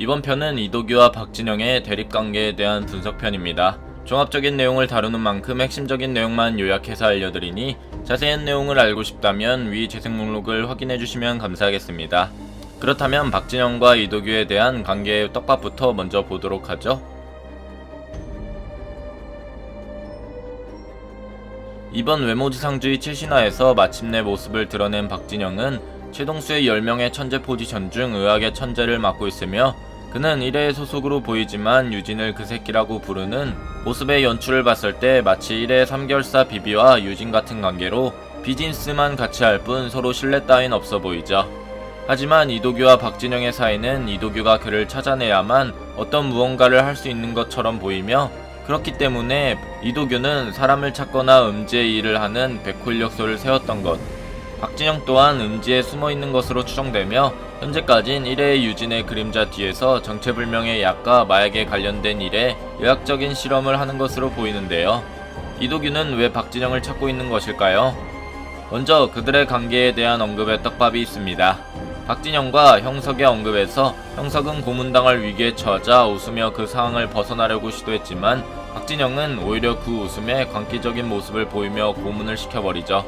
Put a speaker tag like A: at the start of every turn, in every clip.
A: 이번 편은 이도규와 박진영의 대립관계에 대한 분석편입니다. 종합적인 내용을 다루는 만큼 핵심적인 내용만 요약해서 알려드리니 자세한 내용을 알고 싶다면 위 재생 목록을 확인해 주시면 감사하겠습니다. 그렇다면 박진영과 이도규에 대한 관계의 떡밥부터 먼저 보도록 하죠. 이번 외모지상주의 최신화에서 마침내 모습을 드러낸 박진영은 최동수의 10명의 천재 포지션 중 의학의 천재를 맡고 있으며 그는 1회의 소속으로 보이지만 유진을 그 새끼라고 부르는 모습의 연출을 봤을 때 마치 1회 3개월사 비비와 유진 같은 관계로 비즈니스만 같이 할 뿐 서로 신뢰 따윈 없어 보이죠. 하지만 이도규와 박진영의 사이는 이도규가 그를 찾아내야만 어떤 무언가를 할 수 있는 것처럼 보이며 그렇기 때문에 이도규는 사람을 찾거나 음지의 일을 하는 백홀력소를 세웠던 것. 박진영 또한 음지에 숨어 있는 것으로 추정되며 현재까진 1회의 유진의 그림자 뒤에서 정체불명의 약과 마약에 관련된 일에 의학적인 실험을 하는 것으로 보이는데요. 이도규는 왜 박진영을 찾고 있는 것일까요? 먼저 그들의 관계에 대한 언급에 떡밥이 있습니다. 박진영과 형석의 언급에서 형석은 고문당할 위기에 처하자 웃으며 그 상황을 벗어나려고 시도했지만 박진영은 오히려 그 웃음에 광기적인 모습을 보이며 고문을 시켜버리죠.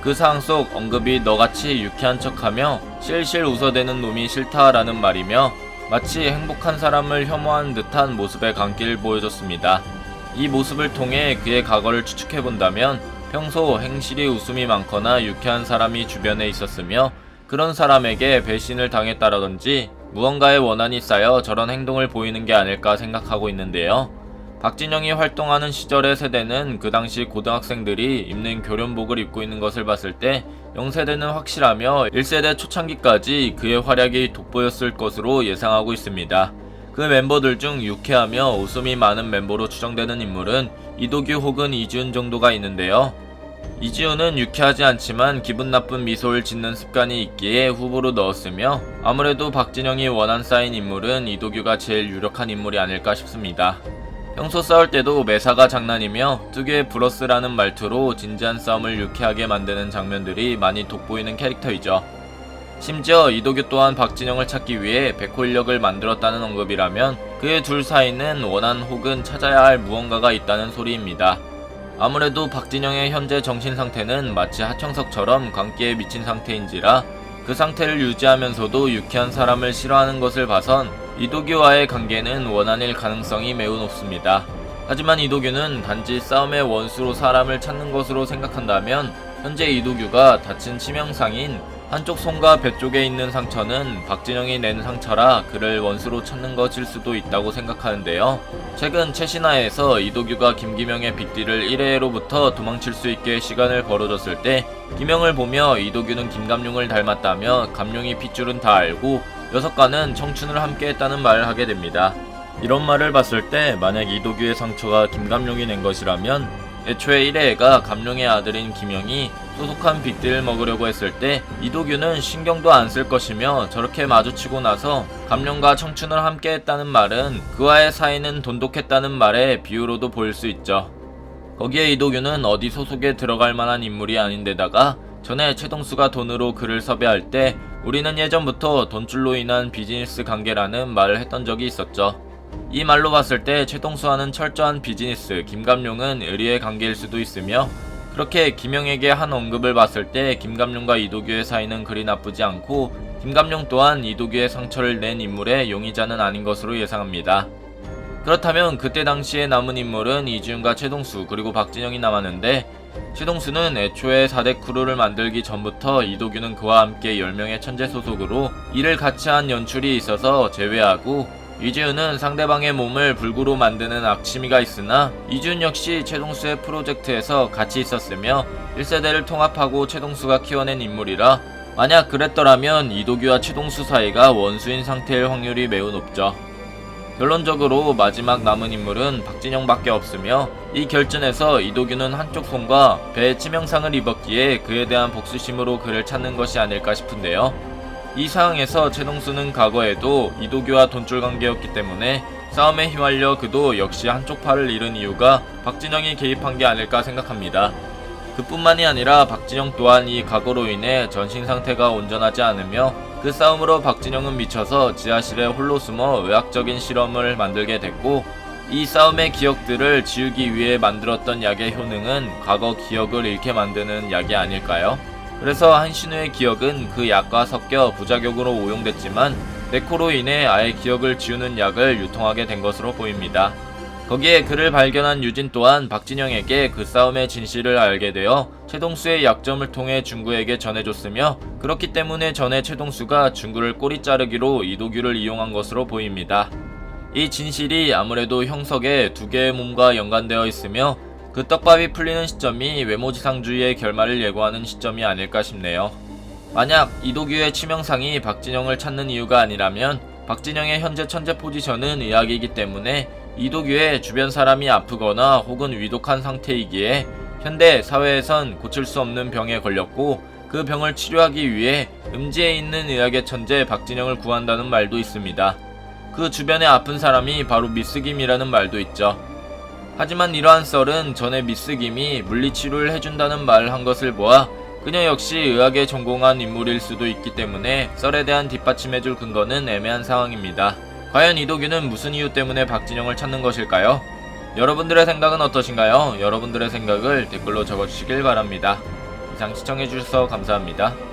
A: 그 상황 속 언급이 너같이 유쾌한 척하며 실실 웃어대는 놈이 싫다라는 말이며 마치 행복한 사람을 혐오하는 듯한 모습의 광기를 보여줬습니다. 이 모습을 통해 그의 과거를 추측해본다면 평소 행실이 웃음이 많거나 유쾌한 사람이 주변에 있었으며 그런 사람에게 배신을 당했다라든지 무언가의 원한이 쌓여 저런 행동을 보이는 게 아닐까 생각하고 있는데요. 박진영이 활동하는 시절의 세대는 그 당시 고등학생들이 입는 교련복을 입고 있는 것을 봤을 때 0세대는 확실하며 1세대 초창기까지 그의 활약이 돋보였을 것으로 예상하고 있습니다. 그 멤버들 중 유쾌하며 웃음이 많은 멤버로 추정되는 인물은 이도규 혹은 이지훈 정도가 있는데요. 이지훈은 유쾌하지 않지만 기분 나쁜 미소를 짓는 습관이 있기에 후보로 넣었으며 아무래도 박진영이 원한 쌓인 인물은 이도규가 제일 유력한 인물이 아닐까 싶습니다. 평소 싸울 때도 매사가 장난이며 뜨개 브러스라는 말투로 진지한 싸움을 유쾌하게 만드는 장면들이 많이 돋보이는 캐릭터이죠. 심지어 이도규 또한 박진영을 찾기 위해 백홀력을 만들었다는 언급이라면 그의 둘 사이는 원한 혹은 찾아야 할 무언가가 있다는 소리입니다. 아무래도 박진영의 현재 정신 상태는 마치 하청석처럼 광기에 미친 상태인지라 그 상태를 유지하면서도 유쾌한 사람을 싫어하는 것을 봐선 이도규와의 관계는 원한일 가능성이 매우 높습니다. 하지만 이도규는 단지 싸움의 원수로 사람을 찾는 것으로 생각한다면 현재 이도규가 다친 치명상인 한쪽 손과 배 쪽에 있는 상처는 박진영이 낸 상처라 그를 원수로 찾는 것일 수도 있다고 생각하는데요. 최근 최신화에서 이도규가 김기명의 빅딜을 1회로부터 도망칠 수 있게 시간을 벌어줬을 때 기명을 보며 이도규는 김감룡을 닮았다며 감룡이 핏줄은 다 알고 여섯가는 청춘을 함께했다는 말을 하게 됩니다. 이런 말을 봤을 때 만약 이도규의 상처가 김감룡이 낸 것이라면 애초에 1회가 감룡의 아들인 김영이 소속한 빅딜을 먹으려고 했을 때 이도규는 신경도 안 쓸 것이며 저렇게 마주치고 나서 감룡과 청춘을 함께 했다는 말은 그와의 사이는 돈독했다는 말의 비유로도 보일 수 있죠. 거기에 이도규는 어디 소속에 들어갈 만한 인물이 아닌데다가 전에 최동수가 돈으로 그를 섭외할 때 우리는 예전부터 돈줄로 인한 비즈니스 관계라는 말을 했던 적이 있었죠. 이 말로 봤을 때 최동수와는 철저한 비즈니스, 김감룡은 의리의 관계일 수도 있으며 그렇게 김영에게 한 언급을 봤을 때 김감룡과 이도규의 사이는 그리 나쁘지 않고 김감룡 또한 이도규의 상처를 낸 인물의 용의자는 아닌 것으로 예상합니다. 그렇다면 그때 당시에 남은 인물은 이지훈과 최동수 그리고 박진영이 남았는데 최동수는 애초에 4대 크루를 만들기 전부터 이도규는 그와 함께 10명의 천재 소속으로 일을 같이 한 연출이 있어서 제외하고 이지훈은 상대방의 몸을 불구로 만드는 악취미가 있으나 이지훈 역시 최동수의 프로젝트에서 같이 있었으며 1세대를 통합하고 최동수가 키워낸 인물이라 만약 그랬더라면 이도규와 최동수 사이가 원수인 상태일 확률이 매우 높죠. 결론적으로 마지막 남은 인물은 박진영밖에 없으며 이 결전에서 이도규는 한쪽 손과 배에 치명상을 입었기에 그에 대한 복수심으로 그를 찾는 것이 아닐까 싶은데요. 이 상황에서 최동수는 과거에도 이도규와 돈줄 관계였기 때문에 싸움에 휘말려 그도 역시 한쪽 팔을 잃은 이유가 박진영이 개입한 게 아닐까 생각합니다. 그뿐만이 아니라 박진영 또한 이 과거로 인해 전신 상태가 온전하지 않으며 그 싸움으로 박진영은 미쳐서 지하실에 홀로 숨어 의학적인 실험을 만들게 됐고 이 싸움의 기억들을 지우기 위해 만들었던 약의 효능은 과거 기억을 잃게 만드는 약이 아닐까요? 그래서 한신우의 기억은 그 약과 섞여 부작용으로 오용됐지만 네코로 인해 아예 기억을 지우는 약을 유통하게 된 것으로 보입니다. 거기에 그를 발견한 유진 또한 박진영에게 그 싸움의 진실을 알게 되어 최동수의 약점을 통해 중구에게 전해줬으며 그렇기 때문에 전에 최동수가 중구를 꼬리 자르기로 이도규를 이용한 것으로 보입니다. 이 진실이 아무래도 형석의 두 개의 몸과 연관되어 있으며 그 떡밥이 풀리는 시점이 외모지상주의의 결말을 예고하는 시점이 아닐까 싶네요. 만약 이도규의 치명상이 박진영을 찾는 이유가 아니라면 박진영의 현재 천재 포지션은 의학이기 때문에 이도규의 주변 사람이 아프거나 혹은 위독한 상태이기에 현대 사회에선 고칠 수 없는 병에 걸렸고 그 병을 치료하기 위해 음지에 있는 의학의 천재 박진영을 구한다는 말도 있습니다. 그 주변에 아픈 사람이 바로 미스김이라는 말도 있죠. 하지만 이러한 썰은 전에 미스김이 물리치료를 해준다는 말을 한 것을 보아 그녀 역시 의학에 전공한 인물일 수도 있기 때문에 썰에 대한 뒷받침해줄 근거는 애매한 상황입니다. 과연 이도규는 무슨 이유 때문에 박진영을 찾는 것일까요? 여러분들의 생각은 어떠신가요? 여러분들의 생각을 댓글로 적어주시길 바랍니다. 이상 시청해주셔서 감사합니다.